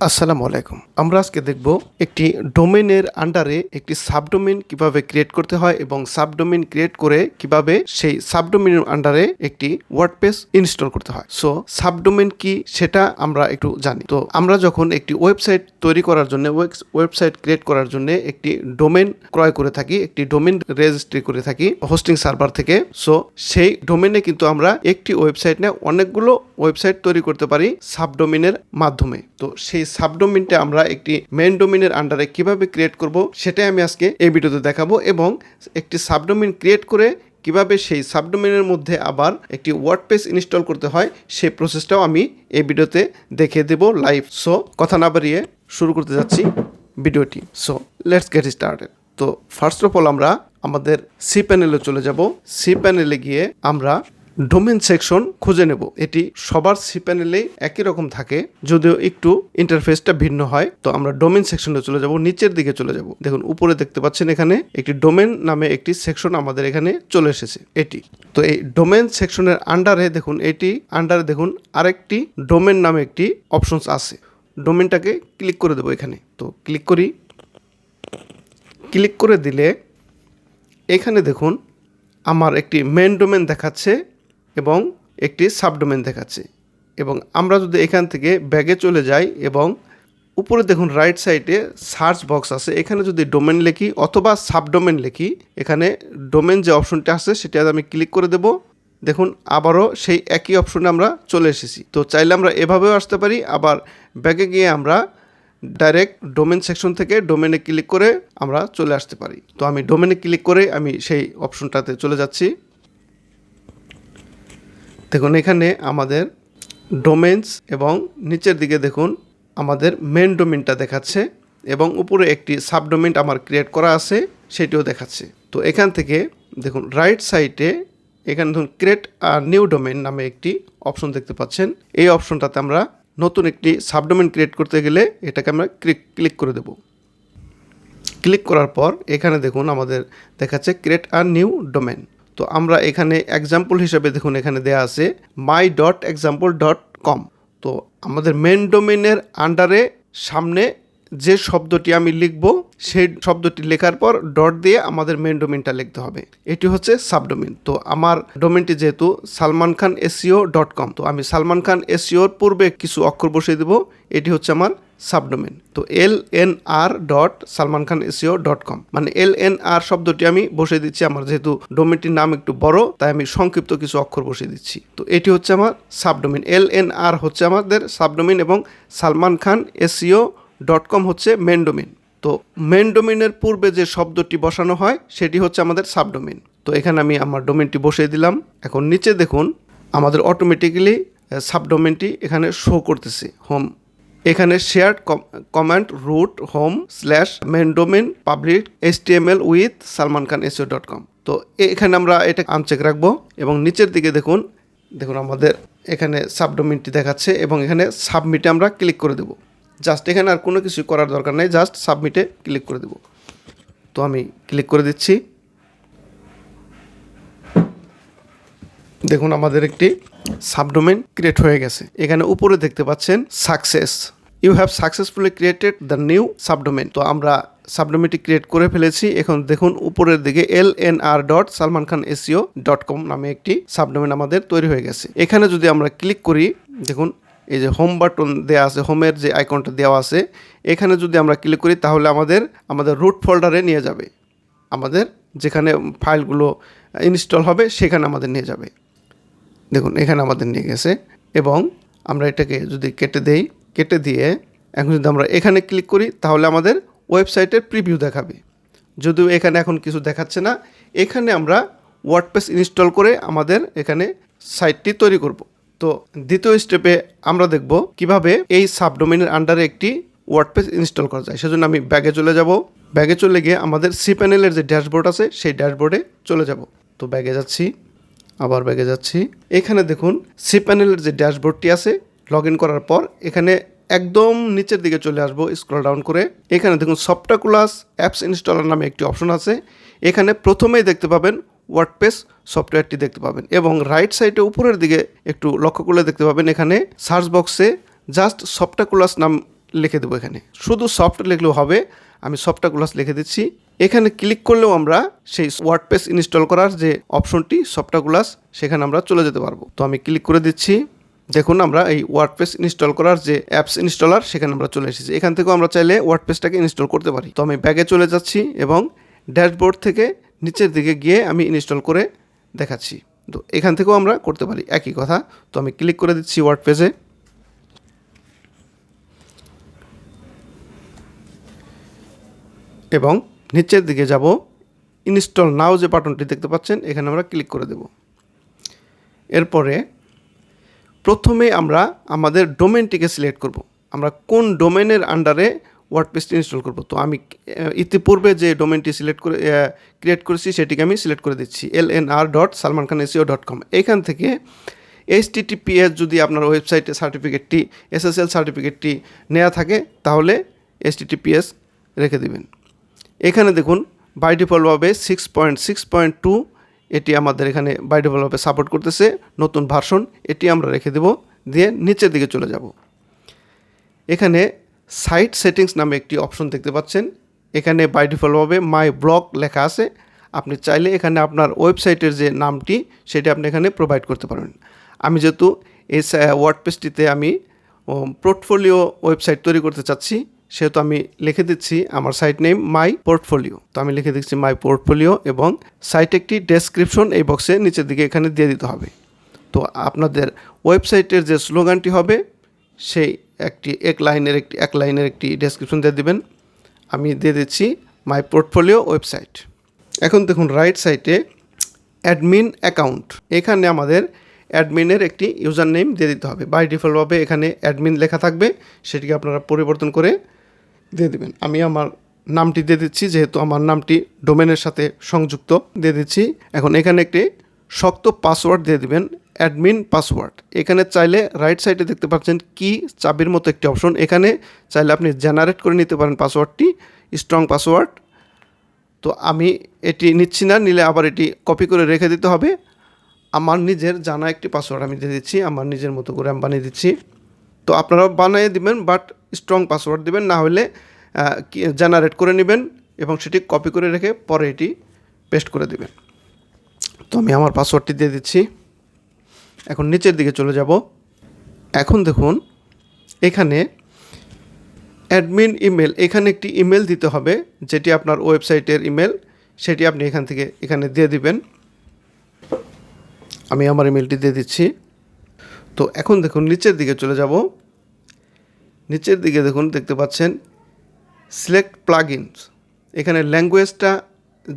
আসসালামু আলাইকুম। আমরা আজকে দেখব একটি ডোমেনের আন্ডারে একটি সাবডোমেন কীভাবে ক্রিয়েট করতে হয় এবং সাবডোমেন ক্রিয়েট করে কীভাবে সেই সাবডোমেনের আন্ডারে একটি ওয়ার্ডপ্রেস ইনস্টল করতে হয়। সো সাবডোমেন কি সেটা আমরা একটু জানি। তো, আমরা যখন একটি ওয়েবসাইট তৈরি করার জন্য ওয়েবসাইট ক্রিয়েট করার জন্য একটি ডোমেন ক্রয় করে থাকি, একটি ডোমেন রেজিস্ট্রি করে থাকি হোস্টিং সার্ভার থেকে সো সেই ডোমেনে কিন্তু আমরা একটি ওয়েবসাইট নিয়ে অনেকগুলো ওয়েবসাইট তৈরি করতে পারি সাবডোমেনের মাধ্যমে। তো, সেই সাবডোমিনটা আমরা একটি মেন ডোমিনের আন্ডারে কীভাবে ক্রিয়েট করব, সেটাই আমি আজকে এই ভিডিওতে দেখাবো এবং একটি সাবডোমিন ক্রিয়েট করে কীভাবে সেই সাবডোমেনের মধ্যে আবার একটি ওয়ার্ডপ্রেস ইনস্টল করতে হয়, সেই প্রসেসটাও আমি এই ভিডিওতে দেখিয়ে দেব লাইভ সো কথা না বাড়িয়ে শুরু করতে যাচ্ছি ভিডিওটি। সো লেটস গেট স্টার্টেড তো ফার্স্ট অফ অল আমরা আমাদের সি প্যানেলে চলে যাব। সি প্যানেলে গিয়ে আমরা ডোমেন সেকশন খুঁজে নেব। এটি সবার সি প্যানেলেই একই রকম থাকে, যদিও একটু ইন্টারফেসটা ভিন্ন হয়। তো আমরা ডোমেন সেকশনে চলে যাব, নিচের দিকে চলে যাব। দেখুন, উপরে দেখতে পাচ্ছেন এখানে একটি ডোমেন নামে একটি সেকশন আমাদের এখানে চলে এসেছে, এটি। তো এই ডোমেন সেকশনের আন্ডারে দেখুন, এটি আন্ডারে দেখুন, আরেকটি ডোমেন নামে একটি অপশনস আছে। ডোমেনটাকে ক্লিক করে দেবো এখানে। তো ক্লিক করি। ক্লিক করে দিলে এখানে দেখুন, আমার একটি মেন ডোমেন দেখাচ্ছে এবং একটি সাবডোমেন দেখাচ্ছে। এবং আমরা যদি এখান থেকে ব্যাগে চলে যাই এবং উপরে দেখুন রাইট সাইডে সার্চ বক্স আছে। এখানে যদি ডোমেন লিখি অথবা সাবডোমেন লিখি, এখানে ডোমেন যে অপশনটা আছে সেটা আমি ক্লিক করে দেব। দেখুন আবারও সেই একই অপশনে আমরা চলে এসেছি। তো চাইলে আমরা এভাবেও আসতে পারি। আবার ব্যাগে গিয়ে আমরা ডাইরেক্ট ডোমেন সেকশন থেকে ডোমেনে ক্লিক করে আমরা চলে আসতে পারি। তো আমি ডোমেনে ক্লিক করে আমি সেই অপশনটাতে চলে যাচ্ছি। দেখুন, এখানে আমাদের ডোমেন্স এবং নিচের দিকে দেখুন, আমাদের মেন ডোমেনটা দেখাচ্ছে এবং উপরে একটি সাবডোমেন্ট আমার ক্রিয়েট করা আছে, সেটিও দেখাচ্ছে। তো এখান থেকে দেখুন রাইট সাইডে এখানে ধরুন ক্রিয়েট আর নিউ ডোমেন নামে একটি অপশন দেখতে পাচ্ছেন। এই অপশনটাতে আমরা নতুন একটি সাবডোমেন ক্রিয়েট করতে গেলে এটাকে আমরা ক্লিক ক্লিক করে দেব। ক্লিক করার পর এখানে দেখুন, আমাদের দেখাচ্ছে ক্রিয়েট আর নিউ ডোমেন তো আমরা এখানে এক্সাম্পল হিসেবে দেখুন এখানে দেয়া আছে my dot example dot com তো আমাদের মেন ডোমেনের আন্ডারে সামনে যে শব্দটি আমি লিখব, সেই শব্দটি লেখার পর ডট দিয়ে আমাদের মেন ডোমেনটা লিখতে হবে। এটি হচ্ছে সাবডোমেন তো আমার ডোমেনটি যেহেতু Salman Khan SEO dot com তো আমি সালমান খান এসিওর পূর্বে কিছু অক্ষর বসিয়ে দেব। এটি হচ্ছে আমার সাবডোমেন। তো L N R dot Salman Khan SEO dot com. মানে এল এন আর শব্দটি আমি বসিয়ে দিচ্ছি, আমার যেহেতু ডোমেনটির নাম একটু বড়, তাই আমি সংক্ষিপ্ত কিছু অক্ষর বসিয়ে দিচ্ছি। তো এটি হচ্ছে আমার সাবডোমেন। এল এন আর হচ্ছে আমাদের সাবডোমেন এবং Salman Khan SEO dot com হচ্ছে মেন ডোমেন। তো মেন ডোমেনের পূর্বে যে শব্দটি বসানো হয়, সেটি হচ্ছে আমাদের সাবডোমেন। তো এখানে আমি আমার ডোমেনটি বসিয়ে দিলাম। এখন নিচে দেখুন, আমাদের অটোমেটিক্যালি সাবডোমেনটি এখানে শো করতেছে। হোম এখানে share command root home slash main domain public S T M L with Salman Khan SEO dot com তো এখানে আমরা এটা আনচেক রাখব এবং নিচের দিকে দেখুন দেখুন আমাদের এখানে সাবডোমেনটি দেখাচ্ছে এবং এখানে সাবমিটে আমরা ক্লিক করে দেবো। জাস্ট এখানে আর কোনো কিছু করার দরকার নেই জাস্ট সাবমিটে ক্লিক করে দেব। তো আমি ক্লিক করে দিচ্ছি। দেখুন আমাদের একটি সাবডোমেন ক্রিয়েট হয়ে গেছে। এখানে উপরে দেখতে পাচ্ছেন success. You have successfully created the new subdomain তো আমরা সাবডোমেনটি ক্রিয়েট করে ফেলেছি। এখন দেখুন উপরের দিকে L N R dot Salman Khan SEO dot com নামে একটি সাবডোমেন আমাদের তৈরি হয়ে গেছে। এখানে যদি আমরা ক্লিক করি, দেখুন এই যে হোম বাটন দেওয়া আছে, হোমের যে আইকনটা দেওয়া আছে, এখানে যদি আমরা ক্লিক করি, তাহলে আমাদের আমাদের রুট ফোল্ডারে নিয়ে যাবে। আমাদের যেখানে ফাইলগুলো ইনস্টল হবে, সেখানে আমাদের নিয়ে যাবে। দেখুন, এখানে আমাদের নিয়ে গেছে এবং আমরা এটাকে যদি কেটে দেই, কেটে দিয়ে এখন যদি আমরা এখানে ক্লিক করি, তাহলে আমাদের ওয়েবসাইটের প্রিভিউ দেখাবে। যদিও এখানে এখন কিছু দেখাচ্ছে না, এখানে আমরা ওয়ার্ডপ্রেস ইনস্টল করে আমাদের এখানে সাইটটি তৈরি করব। তো দ্বিতীয় স্টেপে আমরা দেখব কীভাবে এই সাবডোমেনের আন্ডারে একটি ওয়ার্ডপেজ ইনস্টল করা যায়। সেজন্য আমি ব্যাগে চলে যাব। ব্যাগে চলে গিয়ে আমাদের সি প্যানেলের যে ড্যাশবোর্ড আছে, সেই ড্যাশবোর্ডে চলে যাব। তো ব্যাগে যাচ্ছি। আবার ব্যাগে যাচ্ছি। এখানে দেখুন, সি প্যানেলের যে ড্যাশবোর্ডটি আছে লগ ইন করার পর এখানে একদম নিচের দিকে চলে আসব, স্ক্রল ডাউন করে। এখানে দেখুন সফটাকুলাস অ্যাপস ইনস্টলার নামে একটি অপশন আছে। এখানে প্রথমেই দেখতে পাবেন, ওয়ার্ডপ্রেস সফটওয়্যারটি দেখতে পাবেন এবং রাইট সাইডে উপরের দিকে একটু লক্ষ্য করলে দেখতে পাবেন, এখানে সার্চ বক্সে জাস্ট সফটাকুলাস নাম লিখে দেবো এখানে। শুধু সফট লিখলেও হবে, আমি সফটটা ক্লাস লিখে দিচ্ছি। এখানে ক্লিক করলেও আমরা সেই ওয়ার্ডপেস ইনস্টল করার যে অপশনটি সফটটা ক্লাস সেখানে আমরা চলে যেতে পারব। তো আমি ক্লিক করে দিচ্ছি। দেখুন, আমরা এই ওয়ার্ডপেস ইনস্টল করার যে অ্যাপস ইনস্টলার সেখানে আমরা চলে এসেছি। এখান থেকেও আমরা চাইলে ওয়ার্ডপেসটাকে ইনস্টল করতে পারি। তো আমি ব্যাগে চলে যাচ্ছি এবং ড্যাশবোর্ড থেকে নিচের দিকে গিয়ে আমি ইনস্টল করে দেখাচ্ছি। তো এখান থেকেও আমরা করতে পারি। একই কথা। তো আমি ক্লিক করে দিচ্ছি ওয়ার্ডপেসে এবং নিচের দিকে যাব। ইনস্টল নাও যে বাটনটি দেখতে পাচ্ছেন, এখানে আমরা ক্লিক করে দেব। এরপরে প্রথমে আমরা আমাদের ডোমেনটিকে সিলেক্ট করব। আমরা কোন ডোমেনের আন্ডারে ওয়ার্ডপেসটি ইনস্টল করব। তো আমি ইতিপূর্বে যে ডোমেনটি সিলেক্ট করে ক্রিয়েট করেছি, সেটিকে আমি সিলেক্ট করে দিচ্ছি। L N R dot Salman Khan SEO dot com এখান থেকে এইচ টিটিপিএস যদি আপনার ওয়েবসাইটে সার্টিফিকেটটি এসএসএল সার্টিফিকেটটি নেওয়া থাকে, তাহলে এইচ টিটিপিএস রেখে দিবেন। এখানে দেখুন by six point six point two এটি আমাদের এখানে বাই ডিফল্টভাবে সাপোর্ট করতেছে, নতুন ভার্সন এটি আমরা রেখে দেব, দিয়ে নিচের দিকে চলে যাব। এখানে সাইট সেটিংস নামে একটি অপশন দেখতে পাচ্ছেন, এখানে বাই ডিফল্টভাবে মাই ব্লগ লেখা আছে, আপনি চাইলে এখানে আপনার ওয়েবসাইটের যে নামটি, সেটি আপনি এখানে প্রোভাইড করতে পারবেন আমি যেহেতু এই ওয়ার্ডপেসটিতে আমি পোর্টফোলিও ওয়েবসাইট তৈরি করতে চাচ্ছি সেহেতু আমি লিখে দিচ্ছি আমার সাইট নেম মাই পোর্টফোলিও তো আমি লিখে দিচ্ছি মাই পোর্টফোলিও এবং সাইট একটি ডেসক্রিপশন এই বক্সে নিচের দিকে এখানে দিয়ে দিতে হবে। তো আপনাদের ওয়েবসাইটের যে স্লোগানটি হবে, সেই একটি এক লাইনের একটি, এক লাইনের একটি ডেসক্রিপশন দিয়ে দেবেন। আমি দিয়ে দিচ্ছি মাই পোর্টফোলিও ওয়েবসাইট এখন দেখুন রাইট সাইটে অ্যাডমিন অ্যাকাউন্ট এখানে আমাদের অ্যাডমিনের একটি ইউজার নেম দিয়ে দিতে হবে। বাই ডিফল্টভাবে এখানে অ্যাডমিন লেখা থাকবে। সেটিকে আপনারা পরিবর্তন করে দিয়ে দিবেন। আমি আমার নামটি দিয়ে দিচ্ছি, যেহেতু আমার নামটি ডোমেনের সাথে সংযুক্ত, দিয়ে দিচ্ছি। এখন এখানে একটি শক্ত পাসওয়ার্ড দিয়ে দিবেন অ্যাডমিন পাসওয়ার্ড এখানে চাইলে রাইট সাইডে দেখতে পাচ্ছেন কি চাবির মতো একটি অপশন এখানে চাইলে আপনি জেনারেট করে নিতে পারেন পাসওয়ার্ডটি স্ট্রং পাসওয়ার্ড তো আমি এটি নিচ্ছি না, নিলে আবার এটি কপি করে রেখে দিতে হবে। আমার নিজের জানা একটি পাসওয়ার্ড আমি দিয়ে দিচ্ছি, আমার নিজের মতো করে আমি বানিয়ে দিচ্ছি। তো আপনারাও বানিয়ে দিবেন বাট স্ট্রং পাসওয়ার্ড দিবেন, না হলে জেনারেট করে নেবেন এবং সেটি কপি করে রেখে পরে এটি পেস্ট করে দিবেন। তো আমি আমার পাসওয়ার্ডটি দিয়ে দিচ্ছি। এখন নিচের দিকে চলে যাব। এখন দেখুন, এখানে অ্যাডমিন ইমেল এখানে একটি ইমেল দিতে হবে, যেটি আপনার ওয়েবসাইটের ইমেল সেটি আপনি এখান থেকে, এখানে দিয়ে দিবেন। আমি আমার ইমেলটি দিয়ে দিচ্ছি। তো এখন দেখুন, নিচের দিকে চলে যাব। নিচের দিকে দেখুন, দেখতে পাচ্ছেন সিলেক্ট প্লাগইনস এখানে ল্যাঙ্গুয়েজটা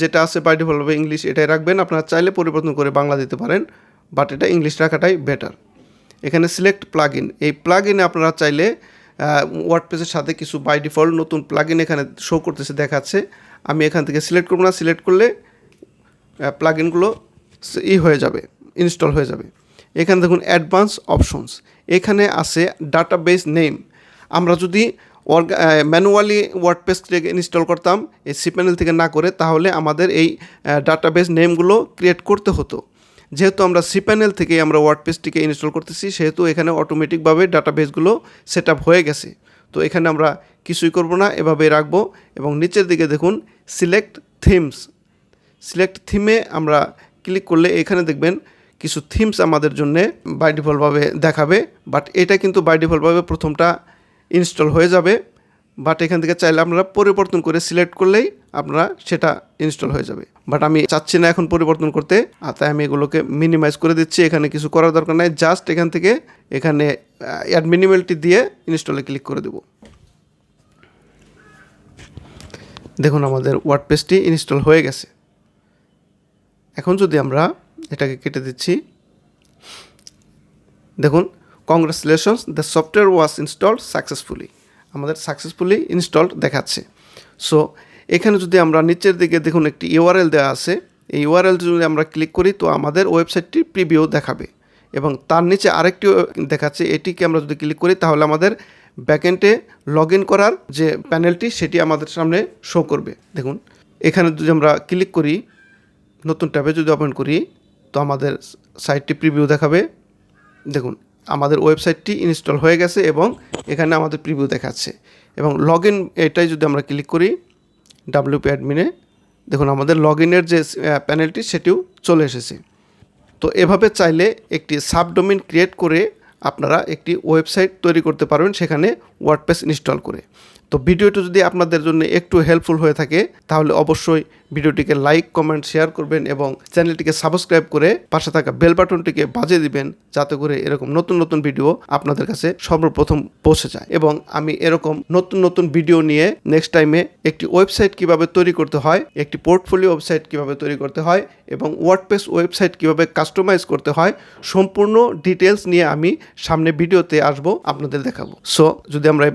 যেটা আছে বাই ডিফল্টভাবে ইংলিশ এটাই রাখবেন। আপনারা চাইলে পরিবর্তন করে বাংলা দিতে পারেন বাট এটা ইংলিশ রাখাটাই বেটার এখানে সিলেক্ট প্লাগইন এই প্লাগইনে আপনারা চাইলে ওয়ার্ডপ্রেসের সাথে কিছু বাই ডিফল্ট নতুন প্লাগইন এখানে শো করতেছে, দেখাচ্ছে। আমি এখান থেকে সিলেক্ট করব না সিলেক্ট করলে প্লাগইনগুলো ই হয়ে যাবে ইনস্টল হয়ে যাবে। এখানে দেখুন অ্যাডভান্স অপশনস। এখানে আছে ডাটাবেস নেম। আমরা যদি ম্যানুয়ালি ওয়ার্ডপেসটাকে ইনস্টল করতাম এই সি প্যানেল থেকে না করে, তাহলে আমাদের এই ডাটাবেস নেমগুলো ক্রিয়েট করতে হতো। যেহেতু আমরা সি প্যানেল থেকে আমরা ওয়ার্ডপেসটিকে ইনস্টল করতেছি, সেহেতু এখানে অটোমেটিকভাবে ডাটাবেসগুলো সেট আপ হয়ে গেছে। তো এখানে আমরা কিছুই করব না এভাবে রাখব এবং নিচের দিকে দেখুন সিলেক্ট থিমস। সিলেক্ট থিমে আমরা ক্লিক করলে এখানে দেখবেন কিছু থিমস আমাদের জন্য বাই ডিফল্টভাবে দেখাবে বাট এটা কিন্তু বাই ডিফল্টভাবে প্রথমটা ইনস্টল হয়ে যাবে বাট এখান থেকে চাইলে আপনারা পরিবর্তন করে সিলেক্ট করলেই আপনারা সেটা ইনস্টল হয়ে যাবে। বাট আমি চাচ্ছি না এখন পরিবর্তন করতে, আর তাই আমি এগুলোকে মিনিমাইজ করে দিচ্ছি, এখানে কিছু করার দরকার নাই জাস্ট এখান থেকে এখানে অ্যাড মিনিমেলটি দিয়ে ইনস্টলে ক্লিক করে দেবো। দেখুন আমাদের ওয়ার্ডপেসটি ইনস্টল হয়ে গেছে। এখন যদি আমরা এটাকে কেটে দিচ্ছি। দেখুন congratulations the software was installed successfully আমাদের সাকসেসফুলি ইনস্টলড দেখাচ্ছে। সো এখানে যদি আমরা নিচের দিকে দেখুন, একটি ইউআরএল দেওয়া আছে। এই ইউআরএল যদি আমরা ক্লিক করি, তো আমাদের ওয়েবসাইটটি প্রিভিউ দেখাবে। এবং তার নিচে আরেকটি দেখাচ্ছে, এটিকে আমরা যদি ক্লিক করি, তাহলে আমাদের ব্যাকএন্ডে লগ ইন করার যে প্যানেলটি সেটি আমাদের সামনে শো করবে। দেখুন, এখানে যদি আমরা ক্লিক করি, নতুন ট্যাবে যদি ওপেন করি তো আমাদের সাইটটি প্রিভিউ দেখাবে। দেখুন, আমাদের ওয়েবসাইটটি ইনস্টল হয়ে গেছে এবং এখানে আমাদের প্রিভিউ দেখাচ্ছে। এবং লগ ইন এটাই যদি আমরা ক্লিক করি ডাব্লিউপি অ্যাডমিনে দেখুন আমাদের লগ ইনের যে প্যানেলটি সেটিও চলে এসেছে। তো এভাবে চাইলে একটি সাবডোমেন ক্রিয়েট করে আপনারা একটি ওয়েবসাইট তৈরি করতে পারবেন, সেখানে ওয়ার্ডপ্রেস ইনস্টল করে। তো ভিডিওটি যদি আপনাদের জন্য একটু হেল্পফুল হয়ে থাকে, তাহলে অবশ্যই ভিডিওটিকে লাইক, কমেন্ট, শেয়ার করবেন এবং চ্যানেলটিকে সাবস্ক্রাইব করে পাশে থাকা বেল বাটনটিকে বাজিয়ে দিবেন যাতে করে এরকম নতুন নতুন ভিডিও আপনাদের কাছে সর্বপ্রথম পৌঁছে যায়। এবং আমি এরকম নতুন নতুন ভিডিও নিয়ে নেক্সট টাইমে একটি ওয়েবসাইট কীভাবে তৈরি করতে হয়, একটি পোর্টফোলিও ওয়েবসাইট কীভাবে তৈরি করতে হয় এবং ওয়ার্ডপ্রেস ওয়েবসাইট কীভাবে কাস্টমাইজ করতে হয়, সম্পূর্ণ ডিটেলস নিয়ে আমি সামনে ভিডিওতে আসব, আপনাদের দেখাবো। সো যদি আমরা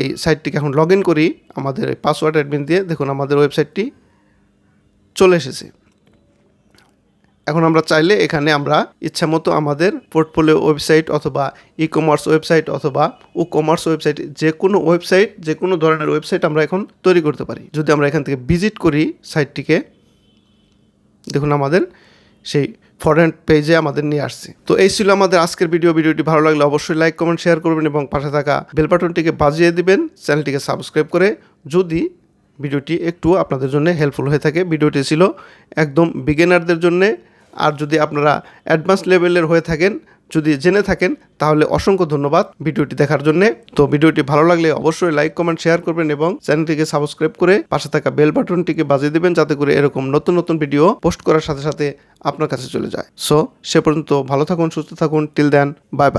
এই সাইটটিকে এখন লগ ইন করি, আমাদের পাসওয়ার্ড অ্যাডমিন দিয়ে দেখুন আমাদের ওয়েবসাইটটি চলে এসেছে। এখন আমরা চাইলে এখানে আমরা ইচ্ছা মতো আমাদের পোর্টফোলিও ওয়েবসাইট অথবা ই কমার্স ওয়েবসাইট অথবা ও কমার্স ওয়েবসাইট যে কোনো ওয়েবসাইট যে কোনো ধরনের ওয়েবসাইট আমরা এখন তৈরি করতে পারি। যদি আমরা এখান থেকে ভিজিট করি সাইটটিকে দেখুন আমাদের সেই ফরেন পেজে আমাদের নিয়ে আসছে। তো এই ছিল আমাদের আজকের ভিডিও ভিডিওটি ভালো লাগলে অবশ্যই লাইক কমেন্ট শেয়ার করবেন এবং পাশে থাকা বেল বাটনটিকে বাজিয়ে দিবেন। চ্যানেলটিকে সাবস্ক্রাইব করে যদি ভিডিওটি একটু আপনাদের জন্য হেল্পফুল হয়ে থাকে। ভিডিওটি ছিল একদম বিগিনারদের জন্যে। আর যদি আপনারা অ্যাডভান্স লেভেলের হয়ে থাকেন, যদি জেনে থাকেন, তাহলে অসংখ্য ধন্যবাদ ভিডিওটি দেখার জন্য। তো ভিডিওটি ভালো লাগলে অবশ্যই লাইক কমেন্ট শেয়ার করবেন এবং চ্যানেলটিকে সাবস্ক্রাইব করে পাশে থাকা বেল বাটনটিকে বাজিয়ে দেবেন যাতে করে এরকম নতুন নতুন ভিডিও পোস্ট করার সাথে সাথে আপনার কাছে চলে যায়। সো সে পর্যন্ত ভালো থাকুন, সুস্থ থাকুন। Till then bye bye